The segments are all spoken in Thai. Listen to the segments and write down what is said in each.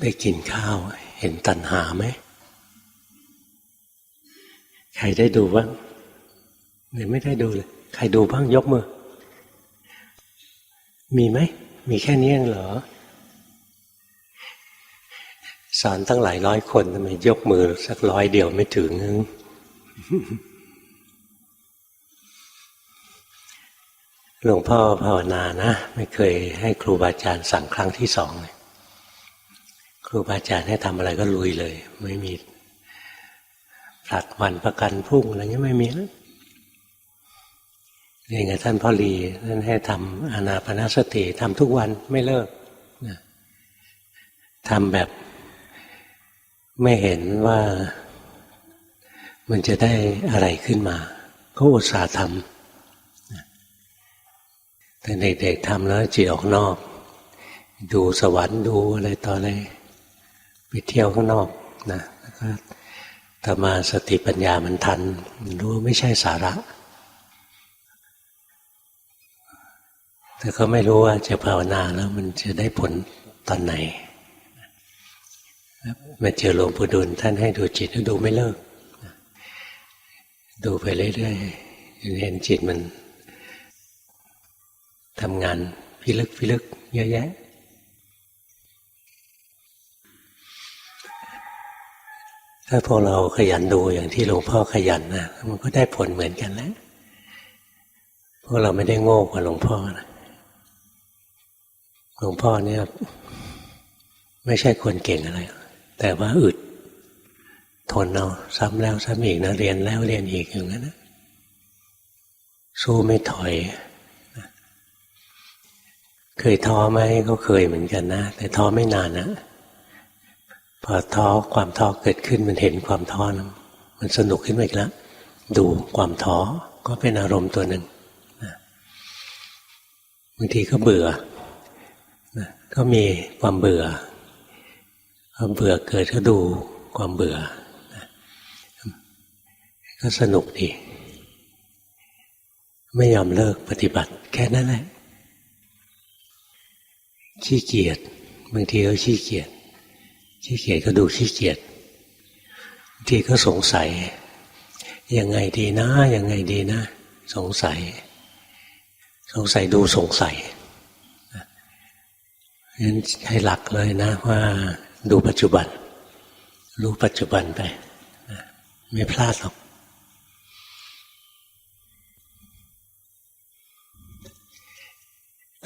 ได้กินข้าว เห็นตัณหาไหม ใครได้ดูบ้างหรือไม่ได้ดูเลย ใครดูบ้างยกมือ มีไหม มีแค่นี้เองเหรอ สอนตั้งหลายร้อยคนทำไมยกมือ สักร้อยเดียวไม่ถึงงหลวงพ่อภาวนานะ ไม่เคยให้ครูบาอาจารย์สั่งครั้งที่สองเลย รูบาอาจารย์ให้ทำอะไรก็ลุยเลย ไม่มีผลัดวันประกันพุ่งอะไรเงี้ยไม่มีแล้วเรียนกับท่านพ่อรีท่านให้ทำอานาปนาสติทำทุกวันไม่เลิกนะทำแบบไม่เห็นว่ามันจะได้อะไรขึ้นมา ก็อุตส่าห์ทำแต่เด็กๆทำแล้วจิตออกนอก ดูสวรรค์ดูอะไรต่ออะไร ไปเที่ยวข้างนอกนะแล้วก็ธรรมาสติปัญญามันทันมันรู้ไม่ใช่สาระ แต่เขาไม่รู้ว่าจะภาวนาแล้วมันจะได้ผลตอนไหนมาเจอหลวงปู่ดุลท่านให้ดูจิตดูไม่เลิก ดูไปเรื่อยๆเห็นจิตมันทำงานพิลึกพิลึกเยอะแยะ ถ้าพวกเราขยันดูอย่างที่หลวงพ่อขยันนะมันก็ได้ผลเหมือนกันแหล้วพวกเราไม่ได้โง่กว่าหลวงพ่อนะหลวงพ่อเนี่ย ไม่ใช่คนเก่งอะไร แต่ว่าอึดทนเอาซ้ำแล้วซ้ำอีกนะเรียนแล้วเรียนอีกอย่างนั้นนะสู้ไม่ถอย เคยท้อไหมก็เคยเหมือนกันนะ แต่ท้อไม่นานนะ พอท้อความท้อเกิดขึ้นมันเห็นความท้อนะมันสนุกขึ้นมาอีกแล้วดูความท้อก็เป็นอารมณ์ตัวหนึ่งบางทีก็เบื่อนะก็มีความเบื่อความเบื่อเกิดก็ดูความเบื่อนะก็สนุกดี ไม่ยอมเลิกปฏิบัติ แค่นั้นแหละขี้เกียจบางทีก็ขี้เกียจ ขี้เกียจก็ดูขี้เกียจบางทีก็สงสัย ยังไงดีนะ ยังไงดีนะ สงสัย สงสัยดูสงสัยงั้นให้หลักเลยนะ ว่าดูปัจจุบัน รู้ปัจจุบันไปไม่พลาดหรอก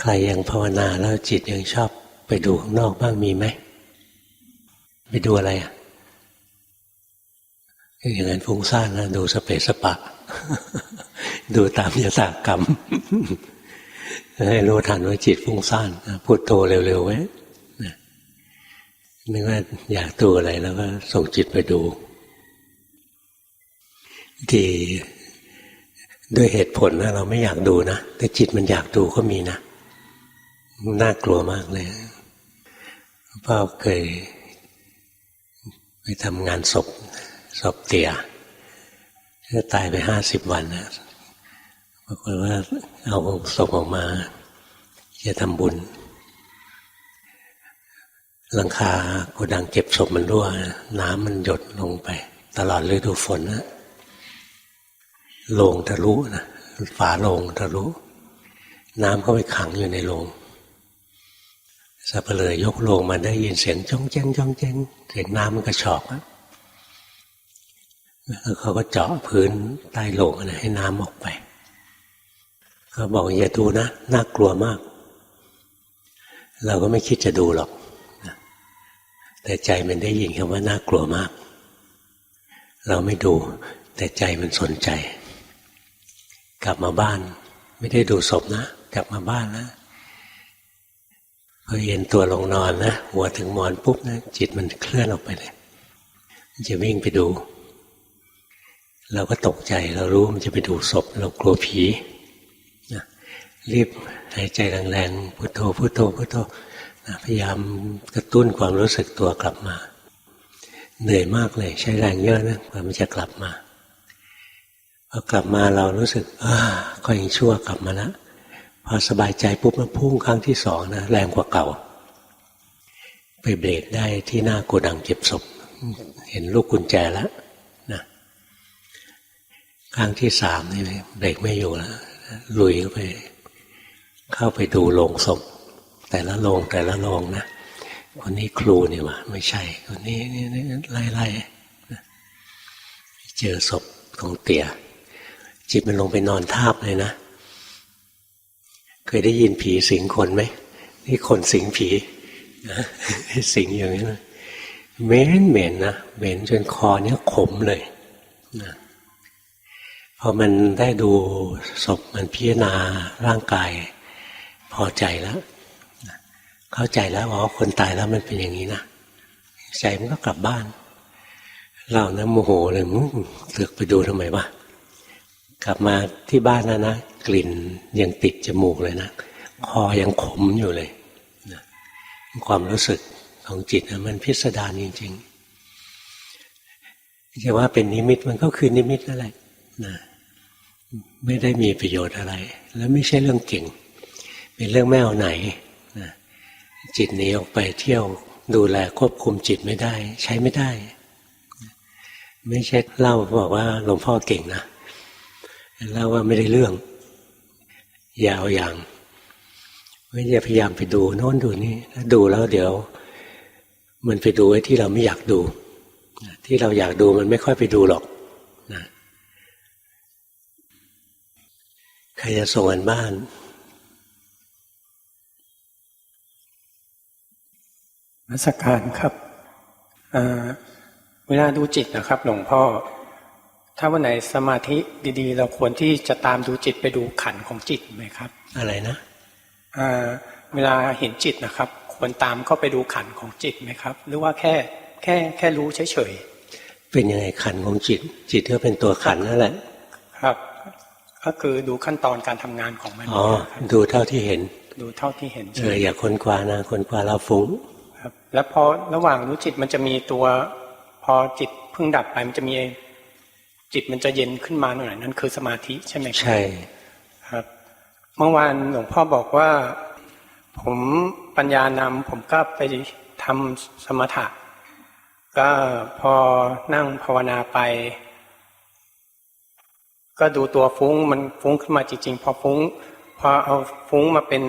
ใครยังภาวนาแล้วจิตยังชอบไปดูข้างนอกบ้างมีไหม ไปดูอะไรอะอย่างนั้นฟุ้งซ่านนะดูสเปสปะ ดูตามยถากรรมให้รู้ทันว่าจิตฟุ้งซ่านพูดโตเร็วๆไว้นึกว่าอยากดูอะไรแล้วก็ส่งจิตไปดู ที่ด้วยเหตุผลนะเราไม่อยากดูนะแต่จิตมันอยากดูก็มีนะน่ากลัวมากเลยพ่อเคย ไปทำงานศพศพเตี่ยก็ตายไปห้าสิบวันนะปรากฏว่าเอาศพออกมา จะทำบุญหลังคาโกดังเก็บศพมันรั่ว น้ำมันหยดลงไป ตลอดฤดูฝนนะโลงทะลุนะฝาโลงทะลุ น้ำเข้าไปขังอยู่ในโลง สับเปลือยกโลงมาได้ยินเสียงจ้องแจ้งจ้องแจ้งเสียงน้ำมันกระชอกแล้วเขาก็เจาะพื้นใต้โลงนะให้น้ำออกไปเขาบอกอย่าดูนะน่ากลัวมาก เราก็ไม่คิดจะดูหรอกแต่ใจมันได้ยินคำว่าน่ากลัวมาก เราไม่ดู แต่ใจมันสนใจ กลับมาบ้าน ไม่ได้ดูศพนะ กลับมาบ้านนะ พอเย็นตัวลงนอนนะหัวถึงหมอนปุ๊บนะจิตมันเคลื่อนออกไปเลยมันจะวิ่งไปดู เราก็ตกใจเรารู้มันจะไปดูศพ เรากลัวผีนะรีบหายใจแรงๆพุโทโธพุโทโธพุโทโธนะพยายามกระตุ้นความรู้สึกตัวกลับมา เหนื่อยมากเลย ใช้แรงเยอะนะกว่ามันจะกลับมาพอกลับมาเรารู้สึกอ่าก็ยังชั่วกลับมาแล้ว พอสบายใจปุ๊บมาพุ่งครั้งที่สองนะแรงกว่าเก่า ไปเบรกได้ที่หน้าโกดังเก็บศพ เห็นลูกกุญแจแล้วนะครั้งที่สามนี่เบรกไม่อยู่แล้วลุยเข้าไป เข้าไปดูโรงศพ แต่ละโรงแต่ละโรงนะคนนี้ครูนี่วะไม่ใช่ คนนี้นี่นไล่ไล่นะเจอศพของเตี่ยจิตมันลงไปนอนทาบเลยนะ เคยได้ยินผีสิงคนไหมนี่คนสิงผีสิงอย่างนี้นะเหม็นเหม็นนะเหม็นจนคอเนี้ยขมเลยนะพอมันได้ดูศพมันพิจารณาร่างกาย พอใจแล้วนะเข้าใจแล้วว่าคนตายแล้วมันเป็นอย่างนี้นะใจมันก็กลับบ้าน เรานะโมโหเลยมึงเลือกไปดูทำไมวะ กลับมาที่บ้านนะนะกลิ่นยังติดจมูกเลยนะคอยังขมอยู่เลยนะความรู้สึกของจิตนะมันพิสดารจริงๆจะว่าเป็นนิมิตมันก็คือนิมิตนั่นแหละนะไม่ได้มีประโยชน์อะไร แล้วไม่ใช่เรื่องเก่ง เป็นเรื่องไม่เอาไหนนะจิตหนีออกไปเที่ยวดูแลควบคุมจิตไม่ได้ ใช้ไม่ได้ ไม่ใช่เล่าบอกว่าหลวงพ่อเก่งนะ เล่าว่าไม่ได้เรื่อง อย่าเอาอย่างไม่จะพยายามไปดูโน้นดูนี่ถ้าดูแล้วเดี๋ยว มันไปดูไอ้ที่เราไม่อยากดูที่เราอยากดูมันไม่ค่อยไปดูหรอกนะใครจะส่งกันบ้านมัสการครับเวลาดูจิตนะครับ หลวงพ่อ ถ้าวันไหนสมาธิดีๆ เราควรที่จะตามดูจิตไปดูขันของจิตไหมครับ อะไรนะเอ่อเวลาเห็นจิตนะครับ ควรตามเข้าไปดูขันของจิตไหมครับ หรือว่าแค่แค่แค่รู้เฉยเป็นยังไงขันของจิต จิตก็เป็นตัวขันนั่นแหละๆครับ ก็คือดูขั้นตอนการทำงานของมันอ๋อครับดูเท่าที่เห็น ดูเท่าที่เห็นเอใช่ไหมออย่าค้นคว้านะค้นคว้าเราฟุ้งครับ แล้วพอระหว่างรู้จิตมันจะมีตัว พอจิตเพิ่งดับไปมันจะมี จิตมันจะเย็นขึ้นมาหน่อยนั่นคือสมาธิใช่ไหมครับใช่ครับ เมื่อวานหลวงพ่อบอกว่า ผมปัญญานำผมก็ไปทำสมถะ ก็พอนั่งภาวนาไป ก็ดูตัวฟุ้งมันฟุ้งขึ้นมาจริงๆ พอฟุ้ง พอเอาฟุ้งมาเป็น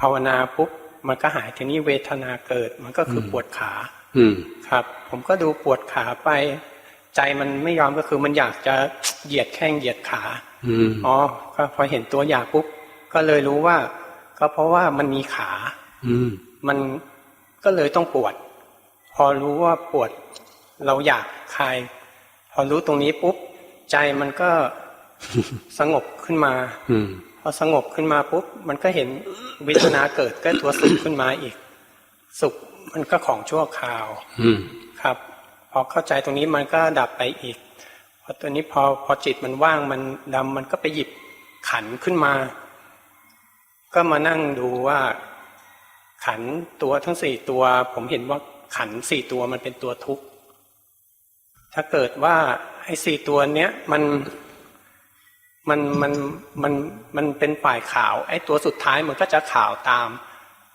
ภาวนาปุ๊บมันก็หายทีนี้เวทนาเกิด มันก็คือปวดขา อืมครับ ผมก็ดูปวดขาไป ใจมันไม่ยอมก็คือมันอยากจะเหยียดแข้งเหยียดขาอืมอ๋อก็พอเห็นตัวอยากปุ๊บก็เลยรู้ว่า ก็เพราะว่ามันมีขา อืมมันก็เลยต้องปวด พอรู้ว่าปวด เราอยากคลาย พอรู้ตรงนี้ปุ๊บใจมันก็สงบขึ้นมา อืมพอสงบขึ้นมาปุ๊บมันก็เห็นเวทนาเกิดก็ตัวสุขขึ้นมาอีก สุขมันก็ของชั่วคราว อืมครับ พอเข้าใจตรงนี้มันก็ดับไปอีกพอตัวนี้พอพอจิตมันว่างมันดำมันก็ไปหยิบขันขึ้นมา ก็มานั่งดูว่า ขันตัวทั้งสี่ตัว ผมเห็นว่าขันสี่ตัวมันเป็นตัวทุกข์ถ้าเกิดว่าไอ้สี่ตัวเนี้ยมันมันมันมันมันเป็นฝ่ายขาว ไอ้ตัวสุดท้ายมันก็จะขาวตาม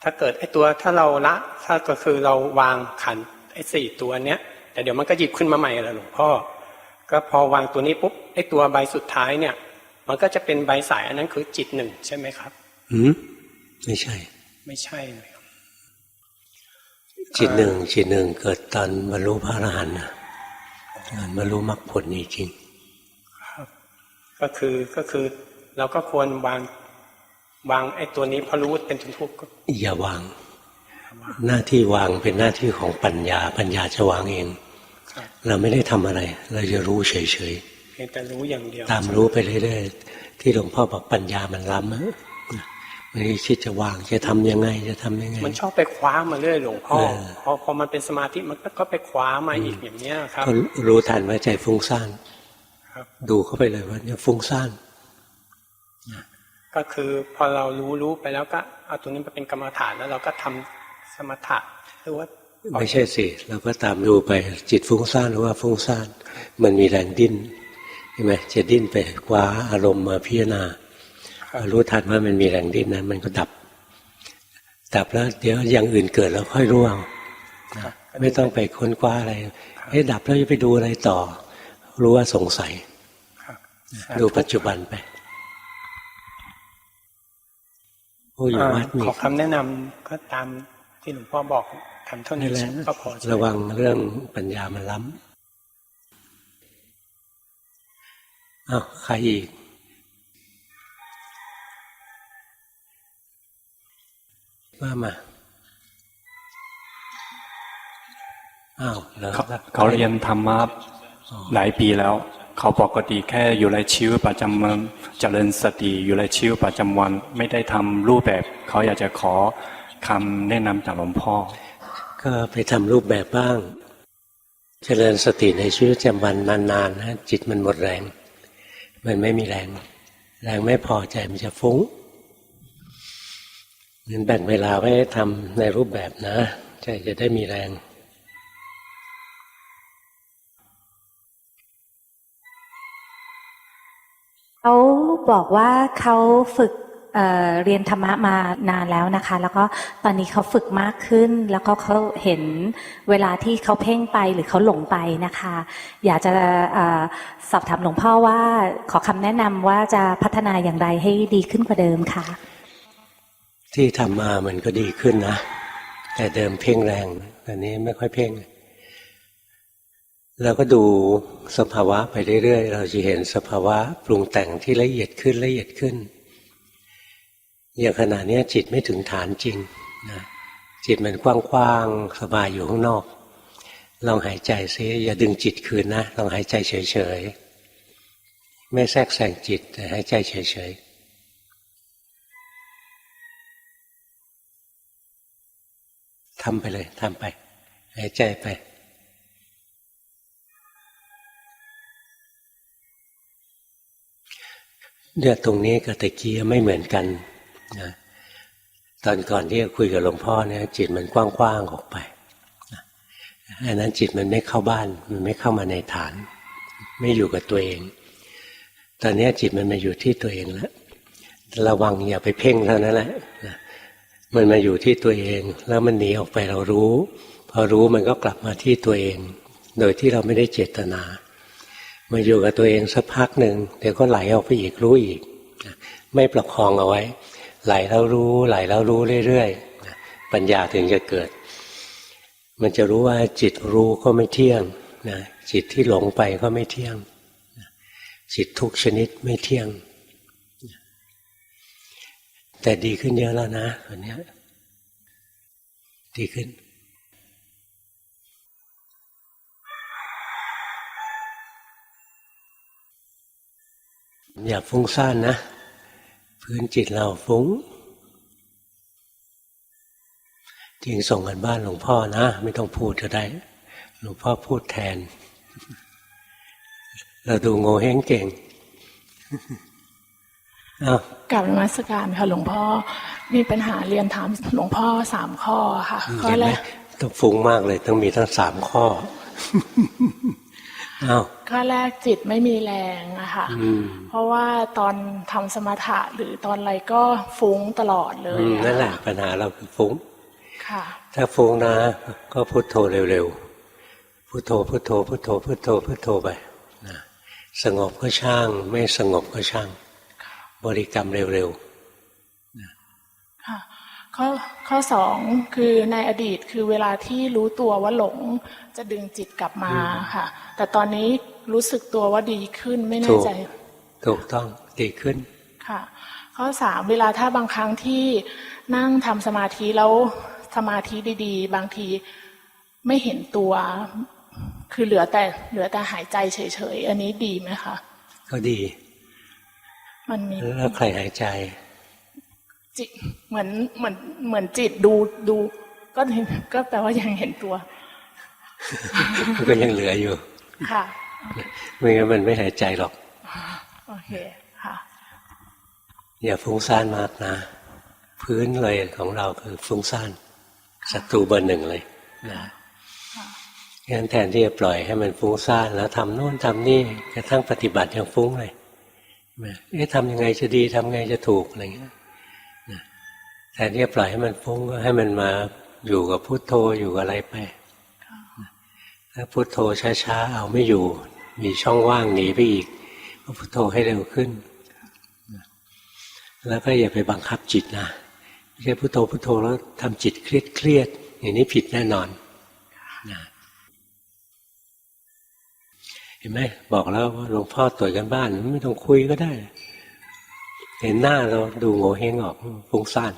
ถ้าเกิดไอ้ตัวถ้าเราละ ถ้าก็คือเราวางขันไอ้สี่ตัวเนี้ย แต่เดี๋ยวมันก็หยิบขึ้นมาใหม่แล้วหลวงพ่อ ก็พอวางตัวนี้ปุ๊บไอ้ตัวใบสุดท้ายเนี่ย มันก็จะเป็นใบสายอันนั้นคือจิตหนึ่งใช่ไหมครับ อืมไม่ใช่ ไม่ใช่เลยครับจิตหนึ่งจิตหนึ่งเกิดตอนบรรลุพระอรหันต์นะตอนบรรลุมรรคผลนี่จริงก็คือก็คือเราก็ควรวางวางไอ้ตัวนี้พอรู้ว่าเป็นทุกข์ก็อย่าวาง หน้าที่วางเป็นหน้าที่ของปัญญา ปัญญาจะวางเองครับ เราไม่ได้ทำอะไร เราจะรู้เฉยเพียงแต่รู้อย่างเดียวๆตามรู้ไปเรื่อยๆที่หลวงพ่อบอกปัญญามันล้ำอะไม่ได้คิดจะวางจะทำยังไงจะทำยังไง มันชอบไปคว้ามาเรื่อยหลวงพ่อเออพอพอมันเป็นสมาธิมันก็ก็ไปคว้ามาอีกอย่างเนี้ยครับก็รู้ทันว่าใจฟุ้งซ่านครับดูเข้าไปเลยว่าเนี่ยฟุ้งซ่านก็คือพอเรารู้รู้ไปแล้วก็เอาตัวนี้มาเป็นกรรมฐานแล้วเราก็ทำสมถะหรือว่า ไม่ใช่สิเราก็ตามดูไปจิตฟุ้งซ่านหรือว่าฟุ้งซ่านมันมีแรงดิ้นใช่ไหมจะดิ้นไปคว้าอารมณ์มาพิจารณาครับรู้ทันว่ามันมีแรงดิ้นนั้นมันก็ดับ ดับแล้วเดี๋ยวอย่างอื่นเกิดแล้วค่อยรู้เอาครับไม่ต้องไปค้นคว้าอะไรเอ๊ะดับแล้วจะไปดูอะไรต่อ รู้ว่าสงสัยครับดูปัจจุบันไปผู้อยู่อ่าวัดมีขอคำแนะนำก็ตามที่หลวงพ่อบอก ทำเท่านี้นี่แหละก็พอใช่ไหมระวังเรื่องปัญญามันล้ำอ้าวใครอีก ว่ามาอ้าวแล้วเขาเขาเรียนธรรมะหลายปีแล้ว เขาปกติแค่อยู่ในชีวิตประจำวันเจริญสติอยู่ในชีวิตประจำวัน ไม่ได้ทำรูปแบบ เขาอยากจะขอคำแนะนำจากหลวงพ่อ ก็ไปทำรูปแบบบ้าง เจริญสติในชีวิตประจำวันนานๆนะจิตมันหมดแรง มันไม่มีแรง แรงไม่พอใจมันจะฟุ้งงั้นแบ่งเวลาไว้ทำในรูปแบบนะใจจะได้มีแรงเขาบอกว่าเขาฝึก เเรียนธรรมะมานานแล้วนะคะ แล้วก็ตอนนี้เขาฝึกมากขึ้น แล้วก็เขาเห็นเวลาที่เขาเพ่งไปหรือเขาหลงไปนะคะ อยากจะออสอบถามหลวงพ่อว่าขอคำแนะนำว่าจะพัฒนาอย่างไรให้ดีขึ้นกว่าเดิมค่ะ ที่ทำมามันก็ดีขึ้นนะ แต่เดิมเพ่งแรงตอนนี้ไม่ค่อยเพ่งเราก็ดูสภาวะไปเรื่อยๆ เราจะเห็นสภาวะปรุงแต่งที่ละเอียดขึ้นละเอียดขึ้น อย่างขณะนี้จิตไม่ถึงฐานจริงนะจิตมันกว้างๆสบายอยู่ข้างนอก ลองหายใจซิอย่าดึงจิตคืนนะลองหายใจเฉยๆไม่แทรกแซงจิตแต่หายใจเฉยๆทำไปเลยทำไป หายใจไปเนี่ยตรงนี้กับตะกี้ไม่เหมือนกัน นะตอนก่อนที่จะคุยกับหลวงพ่อเนี่ยจิตมันกว้างๆออกไปอันนั้นจิตมันไม่เข้าบ้าน มันไม่เข้ามาในฐาน ไม่อยู่กับตัวเอง ตอนนี้จิตมันมาอยู่ที่ตัวเองแล้วระวังอย่าไปเพ่งเท่านั้นแหละมันมาอยู่ที่ตัวเอง แล้วมันหนีออกไปเรารู้ พอรู้มันก็กลับมาที่ตัวเอง โดยที่เราไม่ได้เจตนา มาอยู่กับตัวเองสักพักหนึ่งเดี๋ยวก็ไหลออกไปอีกรู้อีก ไม่ประคองเอาไว้ ไหลแล้วรู้ไหลแล้วรู้เรื่อยๆปัญญาถึงจะเกิด มันจะรู้ว่าจิตรู้ก็ไม่เที่ยงนะจิตที่หลงไปก็ไม่เที่ยงจิตทุกชนิดไม่เที่ยง แต่ดีขึ้นเยอะแล้วนะตอนนี้ดีขึ้นอย่าฟุ้งซ่านนะ พื้นจิตเราฟุ้ง จริงส่งกันบ้านหลวงพ่อนะ ไม่ต้องพูดก็ได้ หลวงพ่อพูดแทน เราดูโง่เฮงเก่งอ้าวกลับนมัสการค่ะหลวงพ่อ มีปัญหาเรียนถามหลวงพ่อสามข้อค่ะข้อเห็นแรไหมกต้องฟุ้งมากเลย ต้องมีทั้งสามข้อ อ้าวข้อแรกจิตไม่มีแรงอะค่ะอืมเพราะว่าตอนทำสมถะหรือตอนอะไรก็ฟุ้งตลอดเลยอืมอะนั่นแหละปัญหาเราคือฟุ้งค่ะ ถ้าฟุ้งนะ ก็พุโทโธเร็วๆพุโทโธพุโทโธพุโทโธพุโทโธพุโทโธไปนะสงบก็ช่าง ไม่สงบก็ช่าง บริกรรมเร็วค่ะ ข้อข้อสองคือในอดีตคือเวลาที่รู้ตัวว่าหลงจะดึงจิตกลับมาค่ะ แต่ตอนนี้รู้สึกตัวว่าดีขึ้นไม่แน่ใจๆถูกต้องดีขึ้นค่ะ ข้อสามเวลาถ้าบางครั้งที่นั่งทำสมาธิแล้วสมาธิดี ๆ บางทีไม่เห็นตัว คือเหลือแต่เหลือแต่หายใจเฉยๆ อันนี้ดีไหมคะ ก็ดี มันมีแล้วใครหายใจ จิตเหมือนเหมือนเหมือนจิตดูดู ก็เห็นก็แปลว่ายังเห็นตัวก็ยังเหลืออยู่ ค่ะไม่งั้นมันไม่หายใจหรอกโอเคค่ะ อย่าฟุ้งซ่านมากนะ พื้นเลยของเราคือฟุ้งซ่านศัตรูเบอร์หนึ่งเลยนะงั้นแทนที่จะปล่อยให้มันฟุ้งซ่านแล้วทำโน่นทำนี่กระทั่งปฏิบัติยังฟุ้งเลยใช่ไหมเอ๊ะทำยังไงจะดีทำไงจะถูกอะไรเงี้ยนะ แทนที่จะปล่อยให้มันฟุ้งก็ให้มันมาอยู่กับพุโทโธอยู่กับอะไรไปถ้าพุโทโธช้าๆเอาไม่อยู่ มีช่องว่างหนีไปอีกก็พุโทโธให้เร็วขึ้น แล้วก็อย่าไปบังคับจิตนะไม่ใช่พุโทโธพุโทโธแล้วทำจิตเครียดเครียดๆอย่างนี้ผิดแน่นอนนะเห็นไหมบอกแล้วว่าหลวงพ่อตรวจกันบ้าน ไม่ต้องคุยก็ได้ เห็นหน้าเราดูโง่เฮงออกฟุ้งซ่าน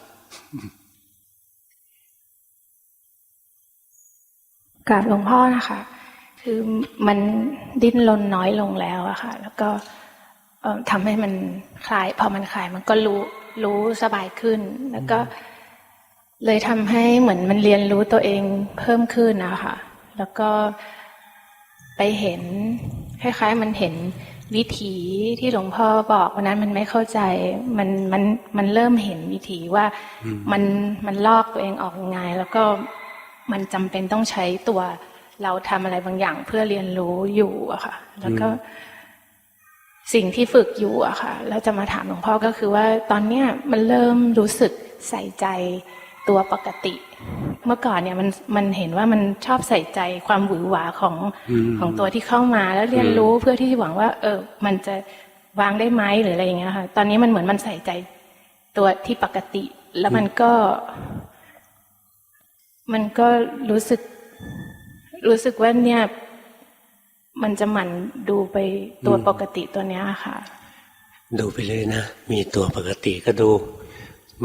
กราบหลวงพ่อนะคะ คือมันดิ้นรนน้อยลงแล้วอะค่ะ แล้วก็ทำให้มันคลาย พอมันคลายมันก็รู้รู้สบายขึ้น แล้วก็ เลยทำให้เหมือนมันเรียนรู้ตัวเองเพิ่มขึ้นนะคะแล้วก็ไปเห็นคล้ายๆ มันเห็น วิถีที่หลวงพ่อบอกวันนั้นมันไม่เข้าใจมันมันมันเริ่มเห็นวิถีว่ามันมันลอกตัวเองออกยังไง แล้วก็มันจำเป็นต้องใช้ตัวเราทำอะไรบางอย่างเพื่อเรียนรู้อยู่อะค่ะ แล้วก็ สิ่งที่ฝึกอยู่อะค่ะ แล้วจะมาถามหลวงพ่อก็คือว่าตอนเนี้ยมันเริ่มรู้สึกใส่ใจ ตัวปกติ เมื่อก่อนเนี่ยมันมันเห็นว่ามันชอบใส่ใจความหวือหวาของอืมของตัวที่เข้ามาแล้วเรียนรู้เพื่อที่จะหวังว่า เออ มันจะวางได้ไหมหรืออะไรอย่างเงี้ยค่ะ ตอนนี้มันเหมือนมันใส่ใจตัวที่ปกติ แล้วมันก็ มันก็รู้สึก รู้สึกว่าเนี่ย มันจะหมั่นดูไปตัวปกติตัวเนี้ยค่ะ ดูไปเลยนะ มีตัวปกติก็ดู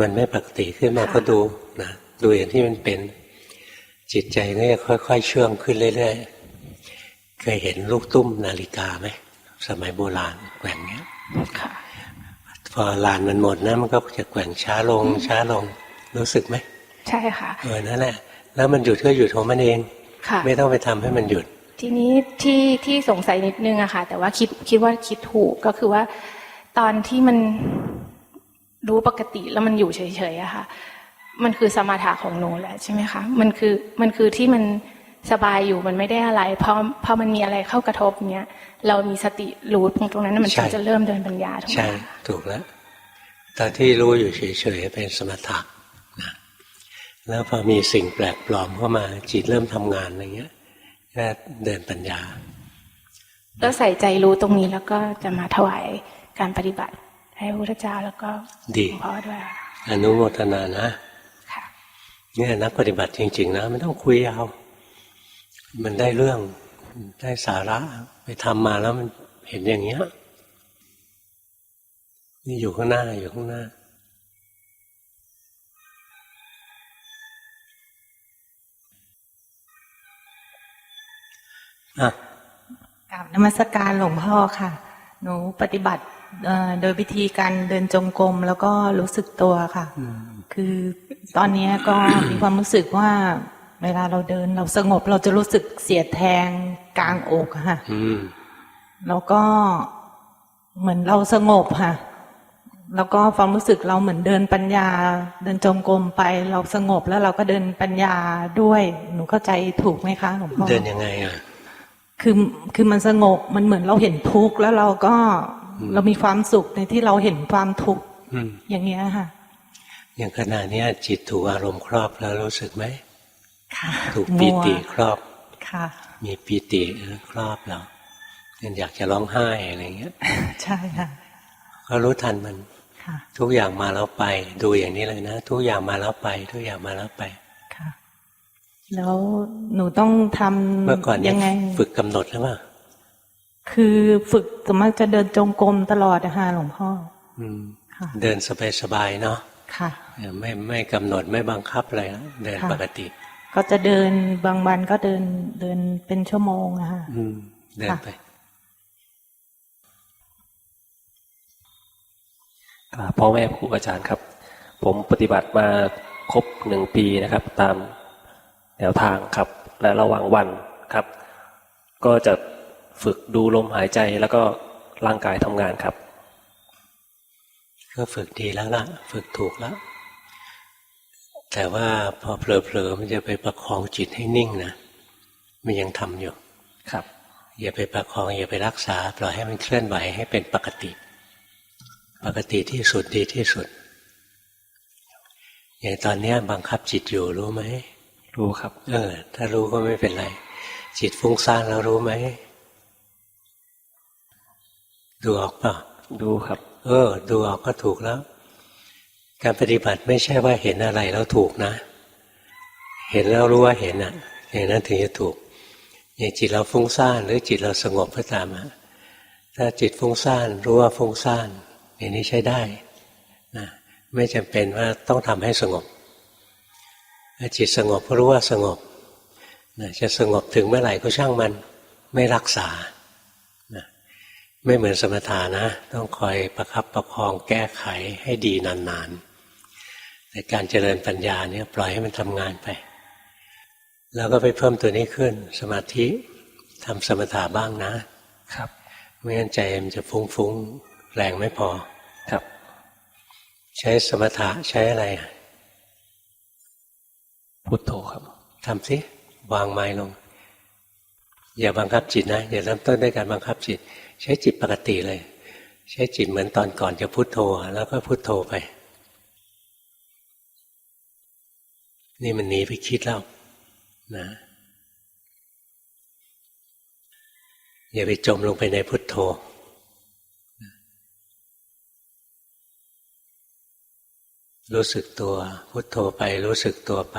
มันไม่ปกติขึ้นมาค่ะก็ดูนะดูอย่างที่มันเป็น จิตใจก็จะค่อย ๆ เชื่องขึ้นเรื่อยๆเคยเห็นลูกตุ้มนาฬิกาไหมสมัยโบราณแกว่งเนี้ยค่ะพอลานมันหมดนะมันก็จะแกว่งช้าลง ช้าลงรู้สึกไหมใช่ค่ะเออนั่นแหละแล้วมันหยุดก็หยุดของมันเองค่ะ ไม่ต้องไปทำให้มันหยุด ทีนี้ที่ที่สงสัยนิดนึงอะค่ะ แต่ว่าคิดคิดว่าคิดถูกก็คือว่า ตอนที่มัน รู้ปกติแล้วมันอยู่เฉยๆอะค่ะ มันคือสมาธิของหนูแหละใช่ไหมคะ มันคือมันคือที่มันสบายอยู่มันไม่ได้อะไรพอพอมันมีอะไรเข้ากระทบเนี้ยเรามีสติรู้ตรงตรงนั้นมันใช่ถึงจะเริ่มเดินปัญญาถูกไหมใช่คะถูกแล้วตอนที่รู้อยู่เฉยๆเป็นสมถะนะแล้วพอมีสิ่งแปลกปลอมเข้ามาจิตเริ่มทำงานอะไรเงี้ยก็เดินปัญญา ก็ใส่ใจรู้ตรงนี้แล้วก็จะมาถวายการปฏิบัติ ให้พระพุทธเจ้าแล้วก็ดีหลวงพ่อด้วยอนุโมทนานะค่ะเนี่ยนักปฏิบัติจริง ๆ นะไม่ต้องคุยยาวมันได้เรื่องได้สาระไปทำมาแล้วมันเห็นอย่างเงี้ยนี่อยู่ข้างหน้าอยู่ข้างหน้าอะกราบนมัสการหลวงพ่อค่ะ หนูปฏิบัติเอ่อ โดยวิธีการเดินจงกรมแล้วก็รู้สึกตัวค่ะ คือตอนนี้ก็มีความรู้สึกว่า เวลาเราเดินเราสงบเราจะรู้สึกเสียดแทงกลางอกอะค่ะอืมแล้วก็เหมือนเราสงบค่ะ แล้วก็ความรู้สึกเราเหมือนเดินปัญญา เดินจงกรมไป เราสงบแล้วเราก็เดินปัญญาด้วย หนูเข้าใจถูกไหมคะหลวงพ่อเดินยังไงอะคือคือมันสงบมันเหมือนเราเห็นทุกข์แล้วเราก็ เรามีความสุขในที่เราเห็นความทุกข์อืมอย่างเงี้ยค่ะ อย่างขณะเนี้ยจิตถูกอารมณ์ครอบแล้วรู้สึกไหมค่ะถูกปีติครอบค่ะมีปีติครอบเราอยากจะร้องไห้อะไรเงี้ย ใช่ค่ะก็รู้ทันมันค่ะทุกอย่างมาแล้วไป ดูอย่างนี้เลยนะ ทุกอย่างมาแล้วไป ทุกอย่างมาแล้วไปค่ะ แล้วหนูต้องทำเมื่อก่อนเนี่ยังไง ฝึกกำหนดหรือเปล่า คือฝึกสมมติจะเดินจงกรมตลอดนะคะหลวงพ่ออืมค่ะเดินสบายๆเนาะค่ะไม่ไม่กำหนดไม่บังคับอะไรนะเดินค่ะปกติ ก็จะเดินบางวันก็เดินเดินเป็นชั่วโมงอะค่ะอืมเดินค่ะไปกราบพ่อแม่ครูอาจารย์ครับ ผมปฏิบัติมาครบหนึ่งปีนะครับ ตามแนวทางครับ และระหว่างวันครับ ก็จะ ฝึกดูลมหายใจแล้วก็ร่างกายทำงานครับ ก็ฝึกดีแล้วล่ะ ฝึกถูกแล้ว แต่ว่าพอเผลอๆมันจะไปประคองจิตให้นิ่งนะมันยังทำอยู่ครับ อย่าไปประคอง อย่าไปรักษา ปล่อยให้มันเคลื่อนไหวให้เป็นปกติ ปกติที่สุดดีที่สุด อย่างตอนเนี้ยบังคับจิตอยู่รู้ไหมรู้ครับ เออ ถ้ารู้ก็ไม่เป็นไร จิตฟุ้งซ่านแล้วรู้ไหม ดูออกเปล่าดูครับ เออ ดูออกก็ถูกแล้ว การปฏิบัติไม่ใช่ว่าเห็นอะไรแล้วถูกนะ เห็นแล้วรู้ว่าเห็นอะอย่างนั้นถึงจะถูก อย่างจิตเราฟุ้งซ่านหรือจิตเราสงบก็ตามอะถ้าจิตฟุ้งซ่านรู้ว่าฟุ้งซ่านอย่างนี้ใช้ได้นะไม่จำเป็นว่าต้องทำให้สงบถ้าจิตสงบก็รู้ว่าสงบนะจะสงบถึงเมื่อไหร่ก็ช่างมันไม่รักษานะ ไม่เหมือนสมถานะ ต้องคอยประครับประคองแก้ไขให้ดีนานๆแต่การเจริญปัญญาเนี่ยปล่อยให้มันทำงานไป แล้วก็ไปเพิ่มตัวนี้ขึ้น สมาธิทำสมถะบ้างนะ ครับไม่งั้นใจมันจะฟุ้งฟุ้งๆแรงไม่พอครับ ใช้สมถะใช้อะไรพุทโธครับทำสิวางไม้ลง อย่าบังคับจิตนะอย่าเริ่มต้นด้วยการบังคับจิต ใช้จิตปกติเลย ใช้จิตเหมือนตอนก่อนจะพุโทโธ แล้วก็พุโทโธไป นี่มันหนีไปคิดแล้วนะอย่าไปจมลงไปในพุทโธรู้สึกตัว พุทโธไปรู้สึกตัวไป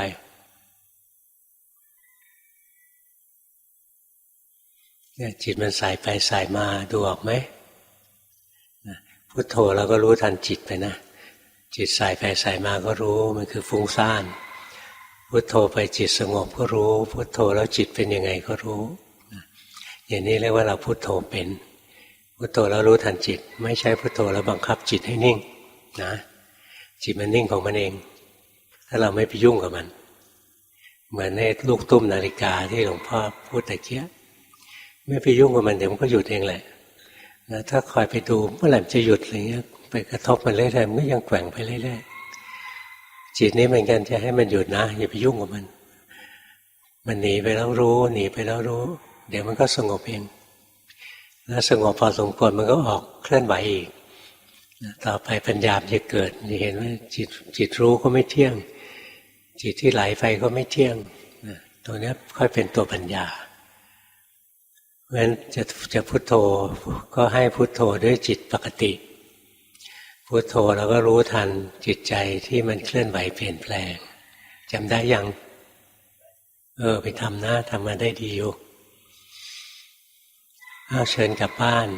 เนี่ยจิตมันสายไปสายมาดูออกไหมพุทโธเราก็รู้ทันจิตไปนะ จิตสายไปสายมาก็รู้มันคือฟุ้งซ่านพุทโธไปจิตสงบก็รู้ พุทโธแล้วจิตเป็นยังไงก็รู้อย่างนี้เรียกว่าเราพุทโธเป็น พุทโธแล้วรู้ทันจิต ไม่ใช่พุทโธแล้วบังคับจิตให้นิ่งนะจิตมันนิ่งของมันเอง ถ้าเราไม่ไปยุ่งกับมัน เหมือนในลูกตุ้มนาฬิกาที่หลวงพ่อพูดตะเกียบ ไม่ไปยุ่งกับมันเดี๋ยวมันก็หยุดเองแหละนะถ้าคอยไปดูเมื่อไหร่จะหยุดอะไรเงี้ยไปกระทบมันเรื่อยๆมันก็ยังแกว่งไปเรื่อยๆจิตนี้เหมือนกันจะให้มันหยุดนะอย่าไปยุ่งกับมัน มันหนีไปแล้วรู้หนีไปแล้วรู้ เดี๋ยวมันก็สงบเองแล้วสงบพอสมควรมันก็ออกเคลื่อนไหวอีกต่อไปปัญญาจะเกิดจะเห็นว่าจิตจิตรู้ก็ไม่เที่ยง จิตที่ไหลไปก็ไม่เที่ยงตัวนี้ค่อยเป็นตัวปัญญา ราะฉะนั้นจะจะพุโทโธก็ให้พุโทโธด้วยจิตปกติ พุโทโธเราก็รู้ทันจิตใจที่มันเคลื่อนไหวเปลี่ยนแปลงจำได้ยัง เออ ไปทำนะทำมาได้ดีอยู่อ้าเชิญกลับบ้าน